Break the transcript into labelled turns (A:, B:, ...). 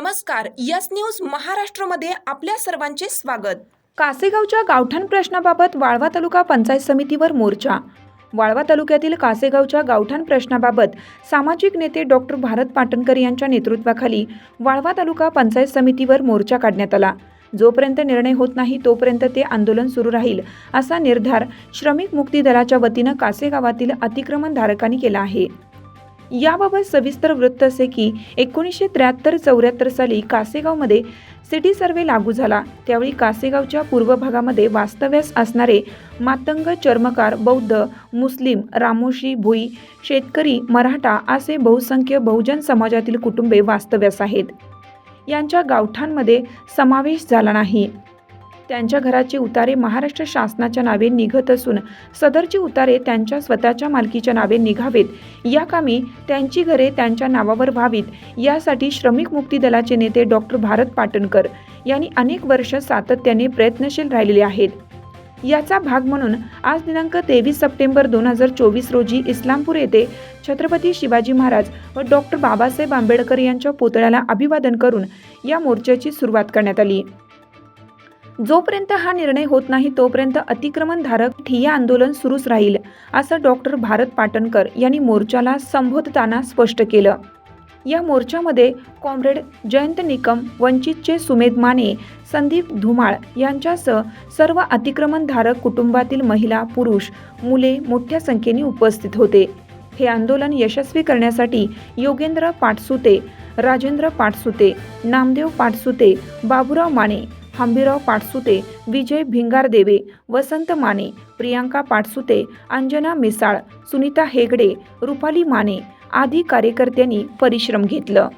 A: नमस्कार yes news महाराष्ट्रमध्ये आपल्या सर्वांचे स्वागत.
B: कासेगावच्या गावठाण प्रश्नाबाबत वाळवा तालुका पंचायत समितीवर मोर्चा. वाळवा तालुक्यातील कासेगावच्या गावठाण प्रश्नाबाबत सामाजिक नेते डॉक्टर भारत पाटणकर यांच्या नेतृत्वाखाली वाळवा तालुका पंचायत समितीवर मोर्चा काढण्यात आला. जोपर्यंत निर्णय होत नाही तोपर्यंत ते आंदोलन सुरू राहील असा निर्धार श्रमिक मुक्ती दलाच्या वतीनं कासेगावातील अतिक्रमणधारकांनी केला आहे. याबाबत सविस्तर वृत्त असे की एकोणीसशे त्र्याहत्तर चौऱ्याहत्तर साली कासेगावमध्ये सिटी सर्वे लागू झाला. त्यावेळी कासेगावच्या पूर्व भागामध्ये वास्तव्यास असणारे मातंग चर्मकार बौद्ध मुस्लिम रामोशी भुई शेतकरी मराठा असे बहुसंख्य बहुजन समाजातील कुटुंबे वास्तव्यास आहेत. यांच्या गावठांमध्ये समावेश झाला नाही. त्यांच्या घराचे उतारे महाराष्ट्र शासनाच्या नावे निघत असून सदरचे उतारे त्यांच्या स्वतःच्या मालकीच्या नावे निघावेत. या कामी त्यांची घरे त्यांच्या नावावर व्हावीत. यासाठी श्रमिक मुक्ती दलाचे नेते डॉक्टर भारत पाटणकर यांनी अनेक वर्ष सातत्याने प्रयत्नशील राहिलेले आहेत. याचा भाग म्हणून आज दिनांक तेवीस सप्टेंबर दोन हजार चोवीस रोजी इस्लामपूर येथे छत्रपती शिवाजी महाराज व डॉक्टर बाबासाहेब आंबेडकर यांच्या पुतळ्याला अभिवादन करून या मोर्चाची सुरुवात करण्यात आली. जोपर्यंत हा निर्णय होत नाही तोपर्यंत अतिक्रमणधारक ठिय्या आंदोलन सुरूच राहील असं डॉक्टर भारत पाटणकर यांनी मोर्चाला संबोधताना स्पष्ट केलं. या मोर्चामध्ये कॉम्रेड जयंत निकम वंचितचे सुमेध माने संदीप धुमाळ यांच्यासह सर्व अतिक्रमणधारक कुटुंबातील महिला पुरुष मुले मोठ्या संख्येने उपस्थित होते. हे आंदोलन यशस्वी करण्यासाठी योगेंद्र पाटसुते राजेंद्र पाटसुते नामदेव पाटसुते बाबुराव माने हंबीराव पाटसुते विजय भिंगारदेवे वसंत माने प्रियांका पाटसुते अंजना मिसाळ सुनीता हेगडे रुपाली माने आदी कार्यकर्त्यांनी परिश्रम घेतलं